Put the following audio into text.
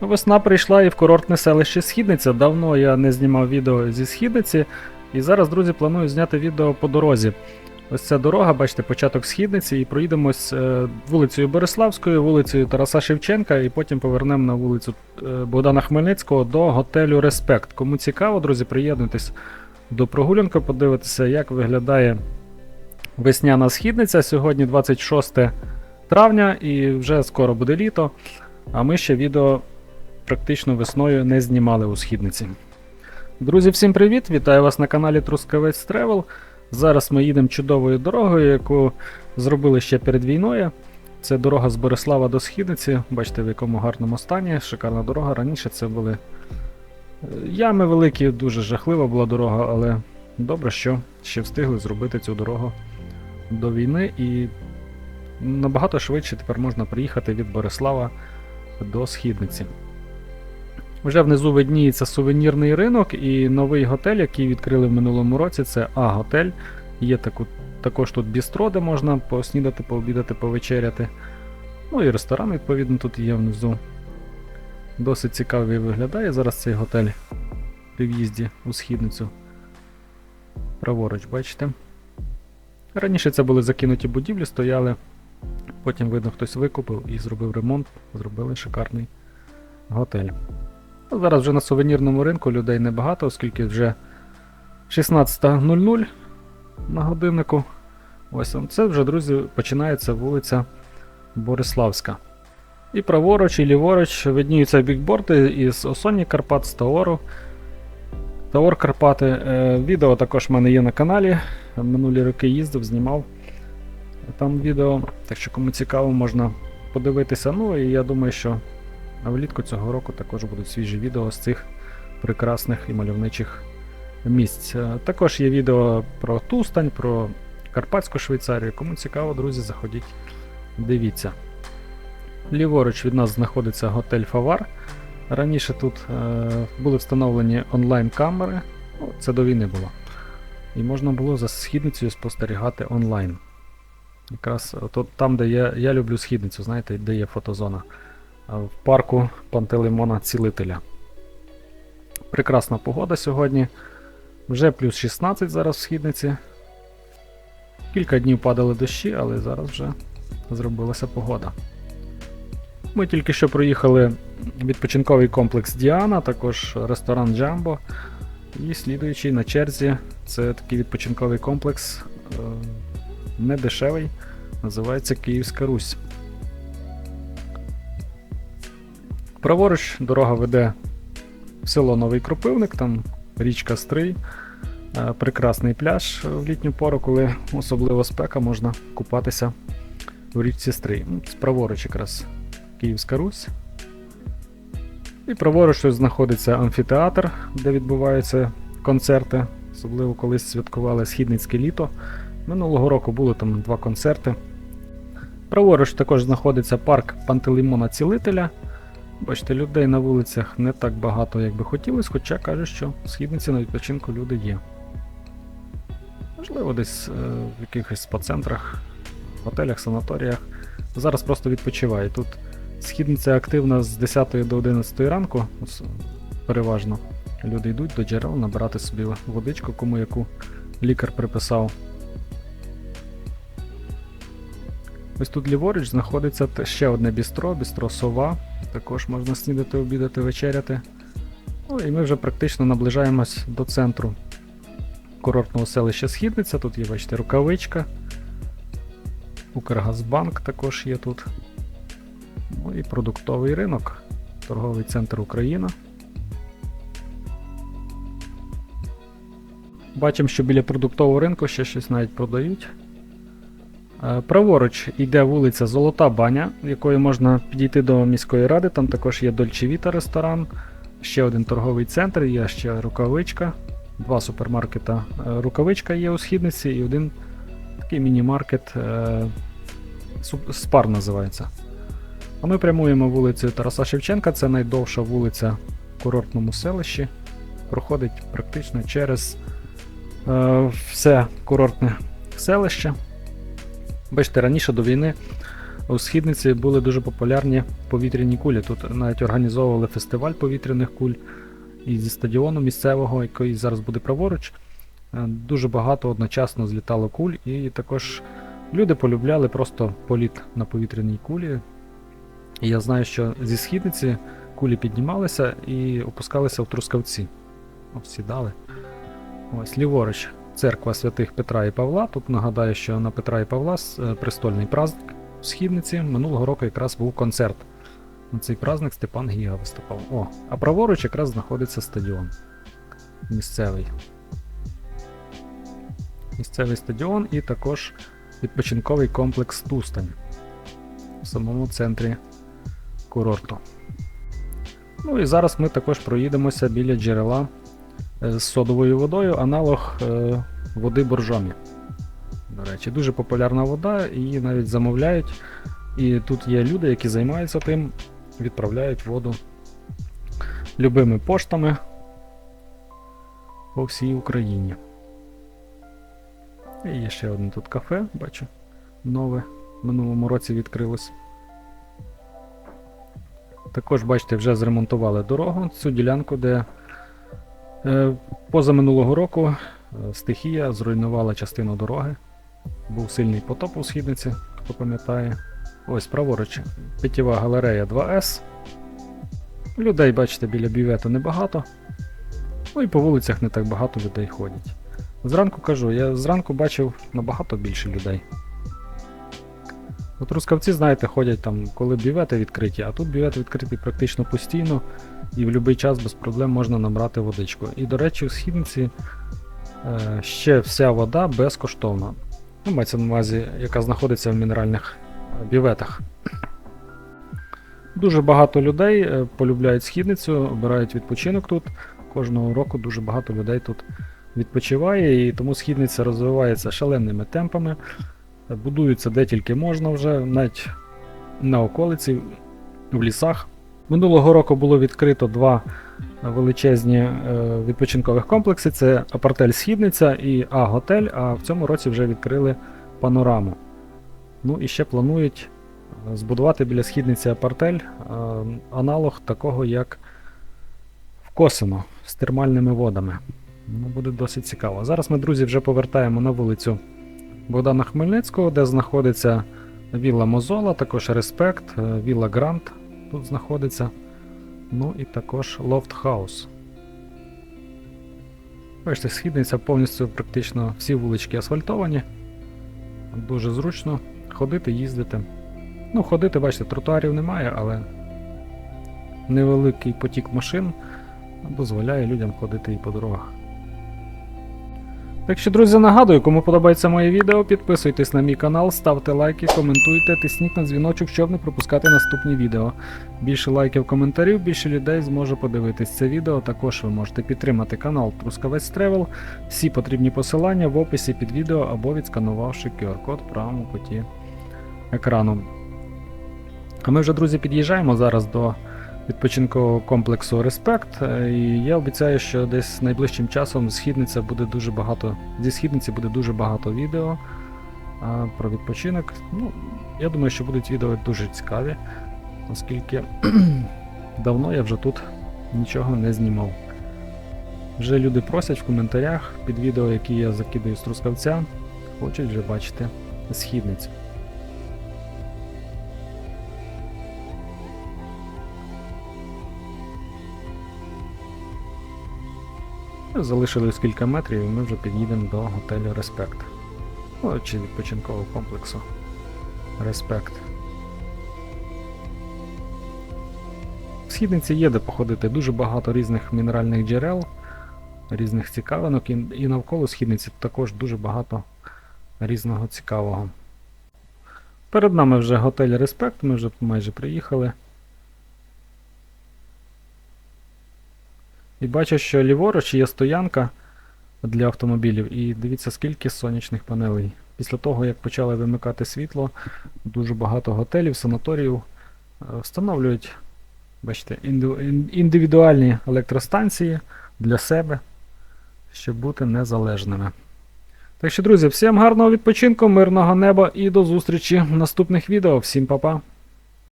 Весна прийшла і в курортне селище Східниця. Давно я не знімав відео зі Східниці. І зараз, друзі, планую зняти відео по дорозі. Ось ця дорога, бачите, початок східниці, і проїдемось е, вулицею Бориславською, вулицею Тараса Шевченка, і потім повернемо на вулицю е, Богдана Хмельницького до готелю Респект. Кому цікаво, друзі, приєднуйтесь до прогулянки, подивитися, як виглядає весняна східниця. Сьогодні 26 травня, і вже скоро буде літо. А ми ще відео практично весною не знімали у східниці. Друзі, всім привіт! Вітаю вас на каналі Трускавець Тревел. Зараз ми їдемо чудовою дорогою, яку зробили ще перед війною. Це дорога з Борислава до Східниці. Бачите, в якому гарному стані. Шикарна дорога. Раніше це були е, ями великі, дуже жахлива була дорога, але добре, що ще встигли зробити цю дорогу до війни і набагато швидше тепер можна приїхати від Борислава до Східниці. Вже внизу видніється сувенірний ринок і новий готель, який відкрили в минулому році, це А-готель. Є таку, також тут бістро, де можна поснідати, пообідати, повечеряти. Ну і ресторан, відповідно, тут є внизу. Досить цікавий виглядає зараз цей готель при в'їзді у східницю. Праворуч, бачите? Раніше це були закинуті будівлі, стояли. Потім, видно, хтось викупив і зробив ремонт, зробили шикарний готель. Ну, Зараз вже на сувенірному ринку людей небагато, оскільки вже 16.00 на годиннику. Ось це вже, друзі, починається вулиця Бориславська. І праворуч, і ліворуч видніються бікборди із Осонні Карпат, з Таору. Таор Карпати. Е, Відео також в мене є на каналі. Минулі роки їздив, знімав там відео. Так що кому цікаво, можна подивитися. Ну і я думаю, що а влітку цього року також будуть свіжі відео з цих прекрасних і мальовничих місць. Е, Також є відео про Тустань, про Карпатську Швейцарію. Кому цікаво, друзі, заходіть, дивіться. Ліворуч від нас знаходиться готель Фавар. Раніше тут е, були встановлені онлайн-камери, ну, це до війни було. І можна було за східницею спостерігати онлайн. Якраз от, там, де є, я люблю східницю, знаєте, де є фотозона в парку Пантелеймона Цілителя. Прекрасна погода сьогодні. Вже плюс 16 зараз в східниці. Кілька днів падали дощі, але зараз вже зробилася погода. Ми тільки що проїхали відпочинковий комплекс Діана, також ресторан Джамбо. І слідуючий на черзі це такий відпочинковий комплекс е, недешевий, називається Київська Русь. Праворуч дорога веде в село Новий Кропивник, там річка Стрий, е, прекрасний пляж в літню пору, коли особливо спека, можна купатися в річці Стрий. Ну, Праворуч якраз Київська Русь. І праворуч знаходиться амфітеатр, де відбуваються концерти, особливо колись святкували Східницьке літо. Минулого року були там два концерти. Праворуч також знаходиться парк Пантелеймона Цілителя. Бачите, людей на вулицях не так багато, як би хотілося, хоча кажуть, що східниці на відпочинку люди є. Можливо, десь е, в якихось спа-центрах, готелях, санаторіях. Зараз просто відпочиває. Тут східниця активна з 10 до 11 ранку, переважно. Люди йдуть до джерел набирати собі водичку, кому яку лікар приписав. Ось тут ліворуч знаходиться ще одне бістро, бістро Сова. Також можна снідати, обідати, вечеряти. Ну і ми вже практично наближаємось до центру курортного селища Східниця. Тут є, бачите, рукавичка. Укргазбанк також є тут. Ну і продуктовий ринок, торговий центр Україна. Бачимо, що біля продуктового ринку ще щось навіть продають. Е, Праворуч йде вулиця Золота Баня, якою можна підійти до міської ради. Там також є Дольче Віта ресторан, ще один торговий центр, є ще рукавичка, два супермаркета. Е, Рукавичка є у східниці і один такий міні-маркет е, Спар називається. А ми прямуємо вулицею Тараса Шевченка, це найдовша вулиця в курортному селищі. Проходить практично через е, все курортне селище. Бачите, раніше до війни у східниці були дуже популярні повітряні кулі. Тут навіть організовували фестиваль повітряних куль і зі стадіону місцевого, який зараз буде праворуч. Е, Дуже багато одночасно злітало куль, і також люди полюбляли просто політ на повітряній кулі. І я знаю, що зі східниці кулі піднімалися і опускалися в трускавці. Ось сідали. Ось ліворуч, церква святих Петра і Павла. Тут нагадаю, що на Петра і Павла е, престольний праздник в східниці. Минулого року якраз був концерт. На цей праздник Степан Гіга виступав. О, а праворуч якраз знаходиться стадіон. Місцевий. Місцевий стадіон і також відпочинковий комплекс Тустань в самому центрі курорту. Ну і зараз ми також проїдемося біля джерела з содовою водою, аналог е, води боржомі. До речі, дуже популярна вода, її навіть замовляють. І тут є люди, які займаються тим, відправляють воду любими поштами по всій Україні. І є ще одне тут кафе, бачу, нове в минулому році відкрилось. Також, бачите, вже зремонтували дорогу, цю ділянку, де е, позаминулого року е, стихія зруйнувала частину дороги. Був сильний потоп у східниці, хто пам'ятає. Ось праворуч. Питєва галерея 2С. Людей, бачите, біля бювету небагато. Ну і по вулицях не так багато людей ходять. Зранку кажу, я зранку бачив набагато більше людей. От рускавці, знаєте, ходять там, коли бювети відкриті, а тут бювет відкритий практично постійно, і в будь-який час без проблем можна набрати водичку. І, до речі, у східниці е, ще вся вода безкоштовна. Ну, мається на увазі, яка знаходиться в мінеральних е, бюветах. Дуже багато людей е, полюбляють східницю, обирають відпочинок тут. Кожного року дуже багато людей тут відпочиває, і тому східниця розвивається шаленими темпами. Будуються де тільки можна вже, навіть на околиці, в лісах. Минулого року було відкрито два величезні е, відпочинкових комплекси: це Апартель Східниця і А-Готель, а в цьому році вже відкрили панораму. Ну і ще планують е, збудувати біля східниці Апартель е, аналог такого, як в Косино з термальними водами. Ну, буде досить цікаво. Зараз ми, друзі, вже повертаємо на вулицю Богдана Хмельницького, де знаходиться Вілла Мозола, також Респект, е, Вілла Грант тут знаходиться. Ну і також Лофт Хаус. Бачите, східниця повністю практично всі вулички асфальтовані. Дуже зручно ходити, їздити. Ну, ходити, бачите, тротуарів немає, але невеликий потік машин дозволяє людям ходити і по дорогах. Так що, друзі, нагадую, кому подобається моє відео, підписуйтесь на мій канал, ставте лайки, коментуйте, тисніть на дзвіночок, щоб не пропускати наступні відео. Більше лайків, коментарів, більше людей зможе подивитись це відео. Також ви можете підтримати канал Трускавець Тревел. Всі потрібні посилання в описі під відео або відсканувавши QR-код в правому куті екрану. А ми вже, друзі, під'їжджаємо зараз до відпочинкового комплексу Респект. Е, І я обіцяю, що десь найближчим часом східниця буде дуже багато. Зі східниці буде дуже багато відео а, про відпочинок. Ну, я думаю, що будуть відео дуже цікаві, оскільки давно я вже тут нічого не знімав. Вже люди просять в коментарях під відео, які я закидаю з Трускавця, хочуть вже бачити східницю. Залишилось кілька метрів і ми вже під'їдемо до готелю Респект. Ну, чи відпочинкового комплексу Респект. В східниці є де походити дуже багато різних мінеральних джерел, різних цікавинок, і, навколо східниці також дуже багато різного цікавого. Перед нами вже готель Респект, ми вже майже приїхали. І бачу, що ліворуч є стоянка для автомобілів. І дивіться, скільки сонячних панелей. Після того, як почали вимикати світло, дуже багато готелів, санаторіїв е, встановлюють бачите, індивідуальні електростанції для себе, щоб бути незалежними. Так що, друзі, всім гарного відпочинку, мирного неба і до зустрічі в наступних відео. Всім па-па!